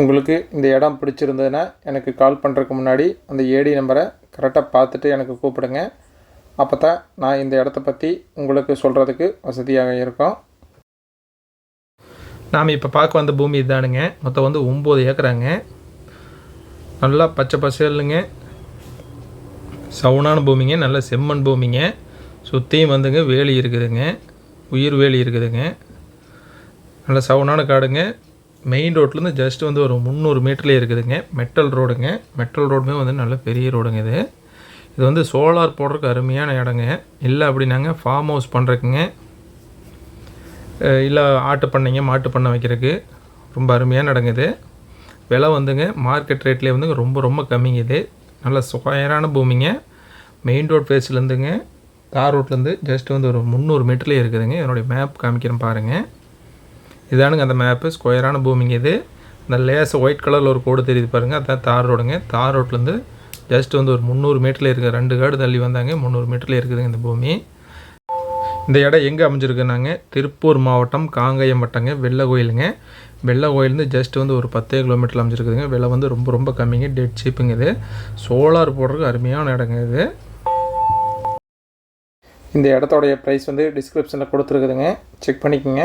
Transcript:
உங்களுக்கு இந்த இடம் பிடிச்சிருந்ததுன்னா எனக்கு கால் பண்ணுறதுக்கு முன்னாடி அந்த ஏடி நம்பரை கரெக்டாக பார்த்துட்டு எனக்கு கூப்பிடுங்க. அப்போ தான் நான் இந்த இடத்த பற்றி உங்களுக்கு சொல்கிறதுக்கு வசதியாக இருக்கும். நாம் இப்போ பார்க்க வந்த பூமி இதானுங்க. மொத்தம் வந்து ஒம்பது ஏக்கராங்க. நல்லா பச்சை பசேலுங்க சவுனான பூமிங்க நல்ல செம்மண் பூமிங்க. சுற்றியும் வந்துங்க வேலி இருக்குதுங்க. உயிர் வேலி இருக்குதுங்க. நல்ல சவுனான காடுங்க. மெயின் ரோட்லேருந்து ஜஸ்ட் வந்து ஒரு முந்நூறு மீட்டர்லேயே இருக்குதுங்க. மெட்டல் ரோடுங்க மெட்டல் ரோடுமே வந்து நல்ல பெரிய ரோடுங்க இது. இது வந்து சோலார் போடுறதுக்கு அருமையான இடங்க. இல்லை அப்படின்னாங்க ஃபார்ம் ஹவுஸ் பண்ணுறதுக்குங்க இல்லை ஆட்டு பண்ணைங்க மாட்டு பண்ணை வைக்கிறதுக்கு. ரொம்ப அருமையான இடங்க இது. விலை வந்துங்க மார்க்கெட் ரேட்லேயே வந்துங்க ரொம்ப ரொம்ப கம்மிங்க இது. நல்ல சுகாயரான பூமிங்க. மெயின் ரோட் ஃபேஸ்லேருந்துங்க தார் ரோட்லேருந்து ஜஸ்ட் வந்து ஒரு முந்நூறு மீட்டர்லேயே இருக்குதுங்க. என்னுடைய மேப் காமிக்கிறேன் பாருங்கள் இதானுங்க அந்த மேப்பு ஸ்கொயரான பூமிங்க இது. இந்த லேசாக ஒயிட் கலரில் ஒரு கோடு தெரியுது பாருங்கள் அதான் தார் ரோடுங்க. தார் ரோட்லேருந்து ஜஸ்ட் வந்து ஒரு முந்நூறு மீட்டரில் இருக்குது ரெண்டு காடு தள்ளி வந்தாங்க. முந்நூறு மீட்டரில் இருக்குதுங்க இந்த பூமி. இந்த இடம் எங்கே அமைஞ்சிருக்குனாங்க திருப்பூர் மாவட்டம் காங்கயம் வட்டங்க வெள்ளை கோயிலுங்க. வெள்ளை கோயிலேருந்து ஜஸ்ட் வந்து ஒரு பத்தே கிலோமீட்டரில் அமைஞ்சிருக்குதுங்க. விலை வந்து ரொம்ப ரொம்ப கம்மிங்க. டெட் சீப்புங்க இது. சோலார் போடுறதுக்கு அருமையான இடங்க இது. இந்த இடத்தோடைய ப்ரைஸ் வந்து டிஸ்கிரிப்ஷனில் கொடுத்துருக்குதுங்க. செக் பண்ணிக்கோங்க.